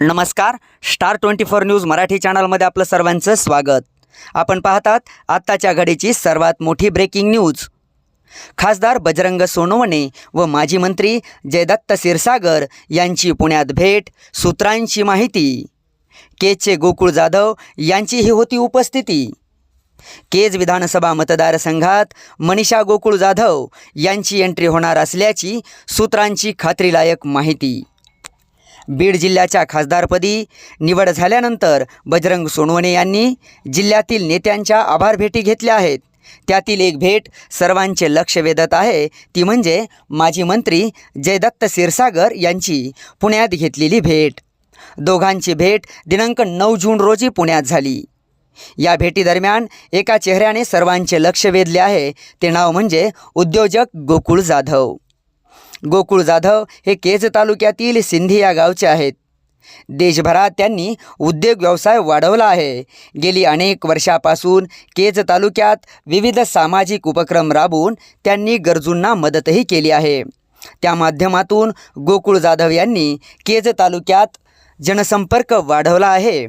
नमस्कार star twenty four news Marathi चॅनलमध्ये आपलं सर्वांचं स्वागत. आपण पाहतात आत्ताच्या घडीची सर्वात मोठी ब्रेकिंग न्यूज खासदार बजरंग सोनवणे व माजी मंत्री जयदत्त क्षीरसागर यांची पुण्यात भेट सूत्रांची माहिती. केचे गोकुळ जाधव यांचीही होती उपस्थिती. केज विधानसभा मतदारसंघात मनीषा गोकुळ जाधव यांची एंट्री होणार असल्याची सूत्रांची खात्रीलायक माहिती. बीड जिल्ह्याच्या खासदारपदी निवड झाल्यानंतर बजरंग सोनवणे यांनी जिल्ह्यातील नेत्यांच्या आभार भेटी घेतल्या आहेत. त्यातील एक भेट सर्वांचे लक्ष वेधत आहे. ती म्हणजे माजी मंत्री जयदत्त क्षीरसागर यांची पुण्यात घेतलेली भेट. दोघांची भेट दिनांक नऊ जून रोजी पुण्यात झाली. या भेटीदरम्यान एका चेहऱ्याने सर्वांचे लक्ष वेधले आहे. ते नाव म्हणजे उद्योजक गोकुळ जाधव. गोकुळ जाधव हे केज तालुक्यातील सिंधी या गावचे आहेत. देशभरात त्यांनी उद्योग व्यवसाय वाढवला आहे. गेली अनेक वर्षापासून केज तालुक्यात विविध सामाजिक उपक्रम राबवून त्यांनी गरजूंना मदतही केली आहे. त्या माध्यमातून गोकुळ जाधव यांनी केज तालुक्यात जनसंपर्क वाढवला आहे.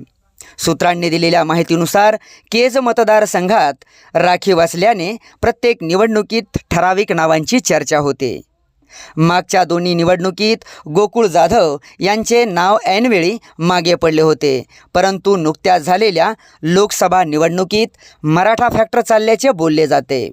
सूत्रांनी दिलेल्या माहितीनुसार केज मतदारसंघात राखीव असल्याने प्रत्येक निवडणुकीत ठराविक नावांची चर्चा होते. मागच्या दोन्ही निवडणुकीत गोकुळ जाधव यांचे नाव ऐनवेळी मागे पडले होते. परंतु नुकत्याच झालेल्या लोकसभा निवडणुकीत मराठा फॅक्टर चालल्याचे बोलले जाते.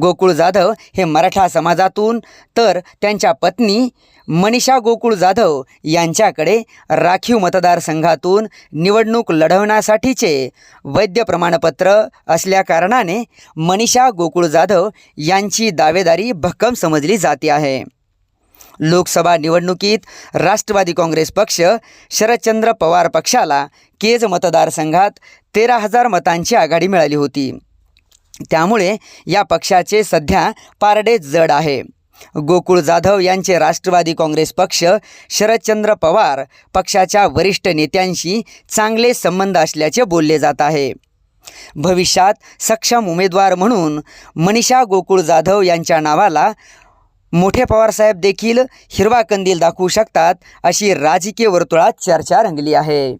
गोकुळ जाधव हे मराठा समाजातून तर त्यांच्या पत्नी मनीषा गोकुळ जाधव यांच्याकडे राखीव मतदारसंघातून निवडणूक लढवण्यासाठीचे वैद्य प्रमाणपत्र असल्याकारणाने मनीषा गोकुळ जाधव यांची दावेदारी भक्कम समजली जाते आहे. लोकसभा निवडणुकीत राष्ट्रवादी काँग्रेस पक्ष शरदचंद्र पवार पक्षाला केज मतदारसंघात तेरा हजार मतांची आघाडी मिळाली होती. त्यामुळे या पक्षाचे सध्या पारडे जड आहे. गोकुळ जाधव यांचे राष्ट्रवादी काँग्रेस पक्ष शरदचंद्र पवार पक्षाच्या वरिष्ठ नेत्यांशी चांगले संबंध असल्याचे बोलले जात आहे. भविष्यात सक्षम उमेदवार म्हणून मनीषा गोकुळ जाधव यांच्या नावाला मोठे पवारसाहेब देखील हिरवा कंदील दाखवू शकतात अशी राजकीय वर्तुळात चर्चा रंगली आहे.